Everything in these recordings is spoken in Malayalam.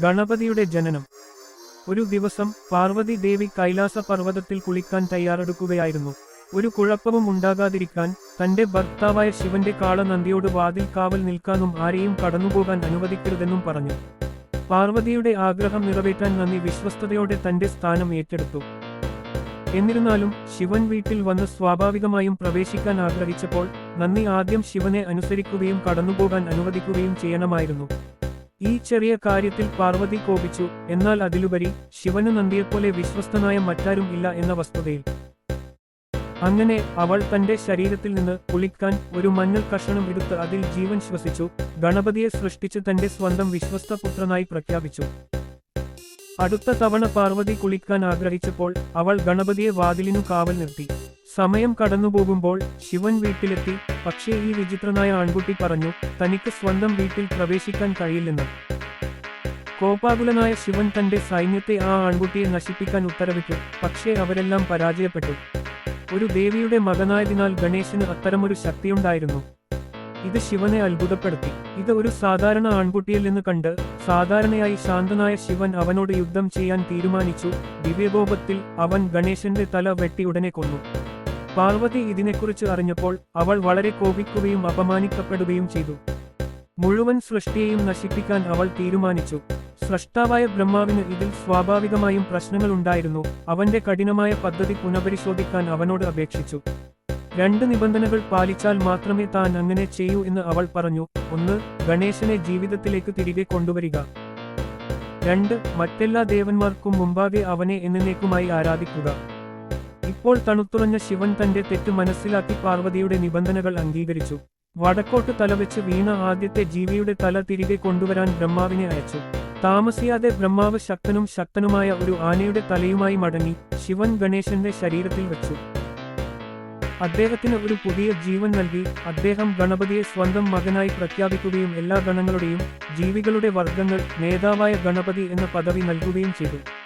ഗണപതിയുടെ ജനനം. ഒരു ദിവസം പാർവതി ദേവി കൈലാസ പർവതത്തിൽ കുളിക്കാൻ തയ്യാറെടുക്കുകയായിരുന്നു. ഒരു കുഴപ്പവും ഉണ്ടാകാതിരിക്കാൻ തന്റെ ഭർത്താവായ ശിവന്റെ കാള നന്ദിയോട് വാതിൽ കാവൽ നിൽക്കാനും ആരെയും കടന്നുപോകാൻ അനുവദിക്കരുതെന്നും പറഞ്ഞു. പാർവതിയുടെ ആഗ്രഹം നിറവേറ്റാൻ നന്ദി വിശ്വസ്തയോടെ തന്റെ സ്ഥാനം ഏറ്റെടുത്തു. എന്നിരുന്നാലും ശിവൻ വീട്ടിൽ വന്ന് സ്വാഭാവികമായും പ്രവേശിക്കാൻ ആഗ്രഹിച്ചപ്പോൾ നന്ദി ആദ്യം ശിവനെ അനുസരിക്കുകയും കടന്നുപോകാൻ അനുവദിക്കുകയും ചെയ്യണമായിരുന്നു. ഈ ചെറിയ കാര്യത്തിൽ പാർവതി കോപിച്ചു എന്നാൽ അതിലുപരി ശിവന് നന്ദിയെപ്പോലെ വിശ്വസ്തനായ മറ്റാരും ഇല്ല എന്ന വസ്തുതയിൽ. അങ്ങനെ അവൾ തന്റെ ശരീരത്തിൽ നിന്ന് കുളിക്കാൻ ഒരു മഞ്ഞൾ കഷണം എടുത്ത് അതിൽ ജീവൻ ശ്വസിച്ചു ഗണപതിയെ സൃഷ്ടിച്ച് തന്റെ സ്വന്തം വിശ്വസ്ത പുത്രനായി പ്രഖ്യാപിച്ചു. അടുത്ത തവണ പാർവതി കുളിക്കാൻ ആഗ്രഹിച്ചപ്പോൾ അവൾ ഗണപതിയെ വാതിലിനു കാവൽ നിർത്തി. സമയം കടന്നുപോകുമ്പോൾ ശിവൻ വീട്ടിലെത്തി. പക്ഷേ ഈ വിചിത്രനായ ആൺകുട്ടി പറഞ്ഞു തനിക്ക് സ്വന്തം വീട്ടിൽ പ്രവേശിക്കാൻ കഴിയില്ലെന്ന്. കോപാകുലനായ ശിവൻ തന്റെ സൈന്യത്തെ ആ ആൺകുട്ടിയെ നശിപ്പിക്കാൻ ഉത്തരവിട്ടു. പക്ഷേ അവരെല്ലാം പരാജയപ്പെട്ടു. ഒരു ദേവിയുടെ മകനായതിനാൽ ഗണേശന് അത്തരമൊരു ശക്തിയുണ്ടായിരുന്നു. ഇത് ശിവനെ അത്ഭുതപ്പെടുത്തി. ഇത് ഒരു സാധാരണ ആൺകുട്ടിയിൽ നിന്ന് കണ്ട് സാധാരണയായി ശാന്തനായ ശിവൻ അവനോട് യുദ്ധം ചെയ്യാൻ തീരുമാനിച്ചു. ദിവ്യകോപത്തിൽ അവൻ ഗണേശന്റെ തല വെട്ടി ഉടനെ കൊന്നു. പാർവതി ഇതിനെക്കുറിച്ച് അറിഞ്ഞപ്പോൾ അവൾ വളരെ കോപിക്കുകയും അപമാനിക്കപ്പെടുകയും ചെയ്തു. മുഴുവൻ സൃഷ്ടിയെയും നശിപ്പിക്കാൻ അവൾ തീരുമാനിച്ചു. സ്രഷ്ടാവായ ബ്രഹ്മാവിന് ഇതിൽ സ്വാഭാവികമായും പ്രശ്നങ്ങൾ ഉണ്ടായിരുന്നു അവന്റെ കഠിനമായ പദ്ധതി പുനഃപരിശോധിക്കാൻ അവനോട് അപേക്ഷിച്ചു. രണ്ട് നിബന്ധനകൾ പാലിച്ചാൽ മാത്രമേ താൻ അങ്ങനെ ചെയ്യൂ എന്ന് അവൾ പറഞ്ഞു. ഒന്ന് ഗണേശനെ ജീവിതത്തിലേക്ക് തിരികെ കൊണ്ടുവരിക. രണ്ട് മറ്റെല്ലാ ദേവന്മാർക്കും മുമ്പാകെ അവനെ എന്നേക്കുമായി ആരാധിക്കുക. ഇപ്പോൾ തണുത്തുറഞ്ഞ ശിവൻ തന്റെ തെറ്റ് മനസ്സിലാക്കി പാർവതിയുടെ നിബന്ധനകൾ അംഗീകരിച്ചു. വടക്കോട്ട് തലവെച്ച് വീണ ആദ്യത്തെ ജീവിയുടെ തല തിരികെ കൊണ്ടുവരാൻ ബ്രഹ്മാവിനെ അയച്ചു. താമസിയാതെ ബ്രഹ്മാവ് ശക്തനും ശക്തനുമായ ഒരു ആനയുടെ തലയുമായി മടങ്ങി ശിവൻ ഗണേശന്റെ ശരീരത്തിൽ വെച്ചു. അദ്ദേഹത്തിന് ഒരു പുതിയ ജീവൻ നൽകി. അദ്ദേഹം ഗണപതിയെ സ്വന്തം മകനായി പ്രഖ്യാപിക്കുകയും എല്ലാ ഗണങ്ങളുടെയും ജീവികളുടെ വർഗങ്ങൾ നേതാവായ ഗണപതി എന്ന പദവി നൽകുകയും ചെയ്തു.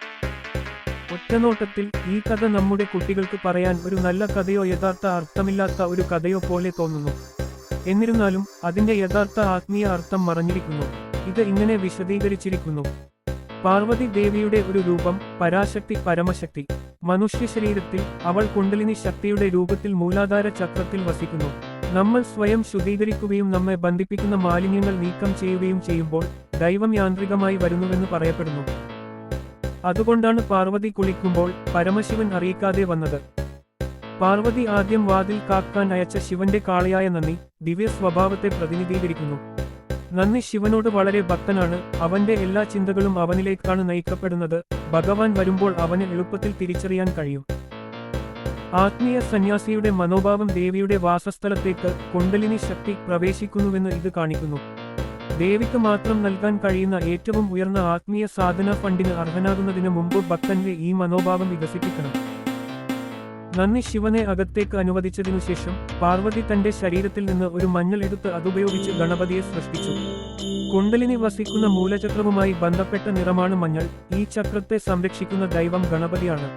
ഒറ്റനോട്ടത്തിൽ ഈ കഥ നമ്മുടെ കുട്ടികൾക്ക് പറയാൻ ഒരു നല്ല കഥയോ യഥാർത്ഥ അർത്ഥമില്ലാത്ത ഒരു കഥയോ പോലെ തോന്നുന്നു. എന്നിരുന്നാലും അതിന്റെ യഥാർത്ഥ ആത്മീയ അർത്ഥം മറഞ്ഞിരിക്കുന്നു. ഇത് ഇങ്ങനെ വിശദീകരിച്ചിരിക്കുന്നു. പാർവതി ദേവിയുടെ ഒരു രൂപം പരാശക്തി പരമശക്തി. മനുഷ്യ ശരീരത്തിൽ അവൾ കുണ്ടലിനി ശക്തിയുടെ രൂപത്തിൽ മൂലാധാര ചക്രത്തിൽ വസിക്കുന്നു. നമ്മൾ സ്വയം ശുദ്ധീകരിക്കുകയും നമ്മെ ബന്ധിപ്പിക്കുന്ന മാലിന്യങ്ങൾ നീക്കം ചെയ്യുകയും ചെയ്യുമ്പോൾ ദൈവം യാന്ത്രികമായി വരുന്നുവെന്ന് പറയപ്പെടുന്നു. അതുകൊണ്ടാണ് പാർവതി കുളിക്കുമ്പോൾ പരമശിവൻ അറിയിക്കാതെ വന്നത്. പാർവതി ആദ്യം വാതിൽ കാക്കാൻ അയച്ച ശിവന്റെ കാളയായ നന്ദി ദിവ്യ സ്വഭാവത്തെ പ്രതിനിധീകരിക്കുന്നു. നന്ദി ശിവനോട് വളരെ ഭക്തനാണ്. അവന്റെ എല്ലാ ചിന്തകളും അവനിലേക്കാണ് നയിക്കപ്പെടുന്നത്. ഭഗവാൻ വരുമ്പോൾ അവന് എളുപ്പത്തിൽ തിരിച്ചറിയാൻ കഴിയും. ആത്മീയ സന്യാസിയുടെ മനോഭാവം ദേവിയുടെ വാസസ്ഥലത്തേക്ക് കുണ്ടലിനി ശക്തി പ്രവേശിക്കുന്നുവെന്ന് ഇത് കാണിക്കുന്നു. ദേവിക്ക് മാത്രം നൽകാൻ കഴിയുന്ന ഏറ്റവും ഉയർന്ന ആത്മീയ സാധന ഫണ്ടിന് അർഹനാകുന്നതിന് മുമ്പ് ഭക്തന്റെ ഈ മനോഭാവം വികസിപ്പിക്കണം. നന്ദി ശിവനെ അകത്തേക്ക് അനുവദിച്ചതിനു ശേഷം പാർവതി തന്റെ ശരീരത്തിൽ നിന്ന് ഒരു മഞ്ഞൾ എടുത്ത് അതുപയോഗിച്ച് ഗണപതിയെ സൃഷ്ടിച്ചു. കുണ്ടലിനി വസിക്കുന്ന മൂലചക്രവുമായി ബന്ധപ്പെട്ട നിറമാണ് മഞ്ഞൾ. ഈ ചക്രത്തെ സംരക്ഷിക്കുന്ന ദൈവം ഗണപതിയാണ്.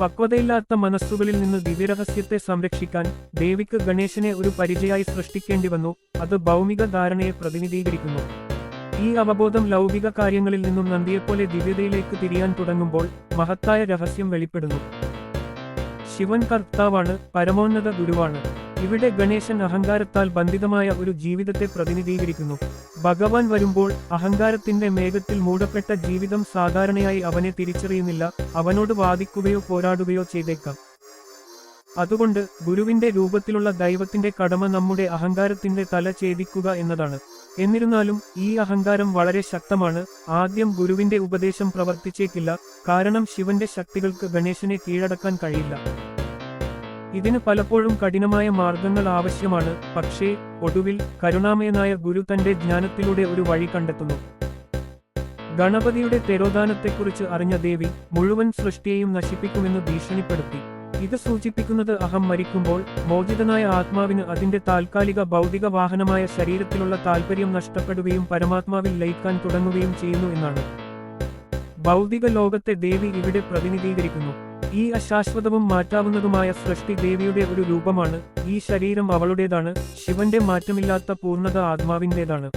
പക്വതയില്ലാത്ത മനസ്സുകളിൽ നിന്ന് ദിവ്യരഹസ്യത്തെ സംരക്ഷിക്കാൻ ദേവിക്ക് ഗണേശനെ ഒരു പരിചയായി സൃഷ്ടിക്കേണ്ടി വന്നു. അത് ഭൗമിക ധാരണയെ പ്രതിനിധീകരിക്കുന്നു. ഈ അവബോധം ലൗകിക കാര്യങ്ങളിൽ നിന്നും നന്ദിയെപ്പോലെ ദിവ്യതയിലേക്ക് തിരിയാൻ തുടങ്ങുമ്പോൾ മഹത്തായ രഹസ്യം വെളിപ്പെടുന്നു. ശിവൻ കർത്താവാണ് പരമോന്നത ഗുരുവാണ്. ഇവിടെ ഗണേശൻ അഹങ്കാരത്താൽ ബന്ധിതമായ ഒരു ജീവിതത്തെ പ്രതിനിധീകരിക്കുന്നു. ഭഗവാൻ വരുമ്പോൾ അഹങ്കാരത്തിന്റെ മേഘത്തിൽ മൂടപ്പെട്ട ജീവിതം സാധാരണയായി അവനെ തിരിച്ചറിയുന്നില്ല അവനോട് വാദിക്കുകയോ പോരാടുകയോ ചെയ്തേക്കാം. അതുകൊണ്ട് ഗുരുവിന്റെ രൂപത്തിലുള്ള ദൈവത്തിന്റെ കടമ നമ്മുടെ അഹങ്കാരത്തിന്റെ തല ഛേദിക്കുക എന്നതാണ്. എന്നിരുന്നാലും ഈ അഹങ്കാരം വളരെ ശക്തമാണ്. ആദ്യം ഗുരുവിന്റെ ഉപദേശം പ്രവർത്തിച്ചേക്കില്ല. കാരണം ശിവന്റെ ശക്തികൾക്ക് ഗണേശനെ കീഴടക്കാൻ കഴിയില്ല. ഇതിന് പലപ്പോഴും കഠിനമായ മാർഗങ്ങൾ ആവശ്യമാണ്. പക്ഷേ ഒടുവിൽ കരുണാമയനായ ഗുരു തന്റെ ജ്ഞാനത്തിലൂടെ ഒരു വഴി കണ്ടെത്തുന്നു. ഗണപതിയുടെ തെരോദാനത്തെക്കുറിച്ച് അറിഞ്ഞ ദേവി മുഴുവൻ സൃഷ്ടിയെയും നശിപ്പിക്കുമെന്ന് ഭീഷണിപ്പെടുത്തി. ഇത് സൂചിപ്പിക്കുന്നത് അഹം മരിക്കുമ്പോൾ മോചിതനായ ആത്മാവിന് അതിന്റെ താൽക്കാലിക ഭൗതിക വാഹനമായ ശരീരത്തിലുള്ള താൽപ്പര്യം നഷ്ടപ്പെടുകയും പരമാത്മാവിൽ ലയിക്കാൻ തുടങ്ങുകയും ചെയ്യുന്നു എന്നാണ്. ഭൗതിക ലോകത്തെ ദേവി ഇവിടെ പ്രതിനിധീകരിക്കുന്നു. ഈ അശാശ്വതവും മാറ്റാവുന്നതുമായ സൃഷ്ടി ദേവിയുടെ ഒരു രൂപമാണ്. ഈ ശരീരം അവളുടേതാണ്. ശിവന്റെ മാറ്റമില്ലാത്ത പൂർണത ആത്മാവിന്റെതാണ്.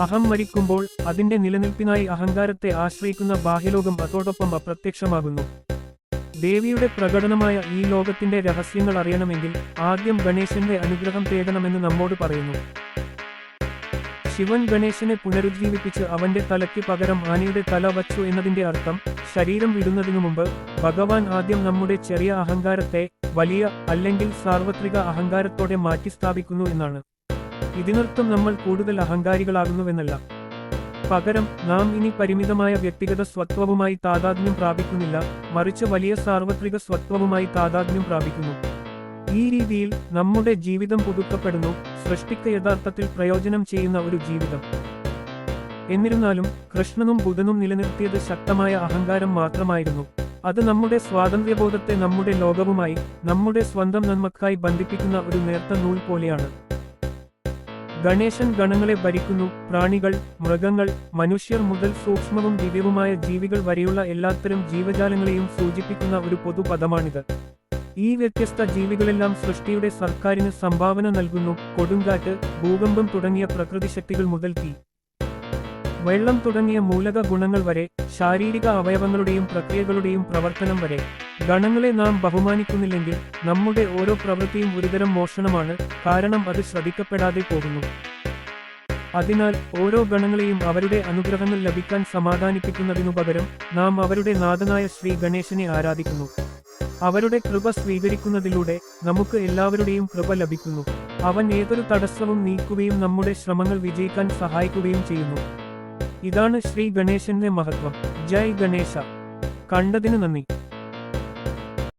അഹം മരിക്കുമ്പോൾ അതിന്റെ നിലനിൽപ്പിനായി അഹങ്കാരത്തെ ആശ്രയിക്കുന്ന ബാഹ്യലോകം അതോടൊപ്പം അപ്രത്യക്ഷമാകുന്നു. ദേവിയുടെ പ്രകടനമായ ഈ ലോകത്തിന്റെ രഹസ്യങ്ങൾ അറിയണമെങ്കിൽ ആദ്യം ഗണേശന്റെ അനുഗ്രഹം തേടണമെന്ന് നമ്മോട് പറയുന്നു. ശിവൻ ഗണേശനെ പുനരുജ്ജീവിപ്പിച്ച് അവന്റെ തലയ്ക്ക് പകരം ആനയുടെ തല വച്ചു എന്നതിന്റെ അർത്ഥം ശരീരം വിടുന്നതിനു മുമ്പ് ഭഗവാൻ ആദ്യം നമ്മുടെ ചെറിയ അഹങ്കാരത്തെ വലിയ അല്ലെങ്കിൽ സാർവത്രിക അഹങ്കാരത്തോടെ മാറ്റിസ്ഥാപിക്കുന്നു എന്നാണ്. ഇതിനർത്ഥം നമ്മൾ കൂടുതൽ അഹങ്കാരികളാകുന്നുവെന്നല്ല. പകരം നാം ഇനി പരിമിതമായ വ്യക്തിഗത സ്വത്വവുമായി താതാത്മ്യം പ്രാപിക്കുന്നില്ല മറിച്ച് വലിയ സാർവത്രിക സ്വത്വവുമായി താതാത്മ്യം പ്രാപിക്കുന്നു. ഈ രീതിയിൽ നമ്മുടെ ജീവിതം പുതുക്കപ്പെടുന്നു സൃഷ്ടിക്ക് യഥാർത്ഥത്തിൽ പ്രയോജനം ചെയ്യുന്ന ഒരു ജീവിതം. എന്നിരുന്നാലും കൃഷ്ണനും ബുധനും നിലനിർത്തിയത് ശക്തമായ അഹങ്കാരം മാത്രമായിരുന്നു. അത് നമ്മുടെ സ്വാതന്ത്ര്യബോധത്തെ നമ്മുടെ ലോകവുമായി നമ്മുടെ സ്വന്തം നന്മക്കായി ബന്ധിപ്പിക്കുന്ന ഒരു നേർത്ത നൂൽ പോലെയാണ്. ഗണേശൻ ഗണങ്ങളെ ഭരിക്കുന്നു. പ്രാണികൾ മൃഗങ്ങൾ മനുഷ്യർ മുതൽ സൂക്ഷ്മവും ദിവ്യവുമായ ജീവികൾ വരെയുള്ള എല്ലാത്തരം ജീവജാലങ്ങളെയും സൂചിപ്പിക്കുന്ന ഒരു പൊതുപദമാണിത്. ഈ വ്യത്യസ്ത ജീവികളെല്ലാം സൃഷ്ടിയുടെ സർക്കാരിന് സംഭാവന നൽകുന്നു. കൊടുങ്കാറ്റ് ഭൂകമ്പം തുടങ്ങിയ പ്രകൃതി ശക്തികൾ മുതൽ തീ വെള്ളം തുടങ്ങിയ മൂലക ഗുണങ്ങൾ വരെ ശാരീരിക അവയവങ്ങളുടെയും പ്രക്രിയകളുടെയും പ്രവർത്തനം വരെ. ഗണങ്ങളെ നാം ബഹുമാനിക്കുന്നില്ലെങ്കിൽ നമ്മുടെ ഓരോ പ്രവൃത്തിയും ഒരുതരം മോഷണമാണ്. കാരണം അത് ശ്രദ്ധിക്കപ്പെടാതെ പോകുന്നു. അതിനാൽ ഓരോ ഗണങ്ങളെയും അവരുടെ അനുഗ്രഹങ്ങൾ ലഭിക്കാൻ സമാധാനിപ്പിക്കുന്നതിനു പകരം നാം അവരുടെ നാഥനായ ശ്രീ ഗണേശനെ ആരാധിക്കുന്നു. അവരുടെ കൃപ സ്വീകരിക്കുന്നതിലൂടെ നമുക്ക് എല്ലാവരുടെയും കൃപ ലഭിക്കുന്നു. അവൻ ഏതൊരു തടസ്സവും നീക്കുകയും നമ്മുടെ ശ്രമങ്ങൾ വിജയിക്കാൻ സഹായിക്കുകയും ചെയ്യുന്നു. ഇതാണ് ശ്രീ ഗണേശന്റെ മഹത്വം. ജയ് ഗണേശ. കണ്ടതിന് നന്ദി.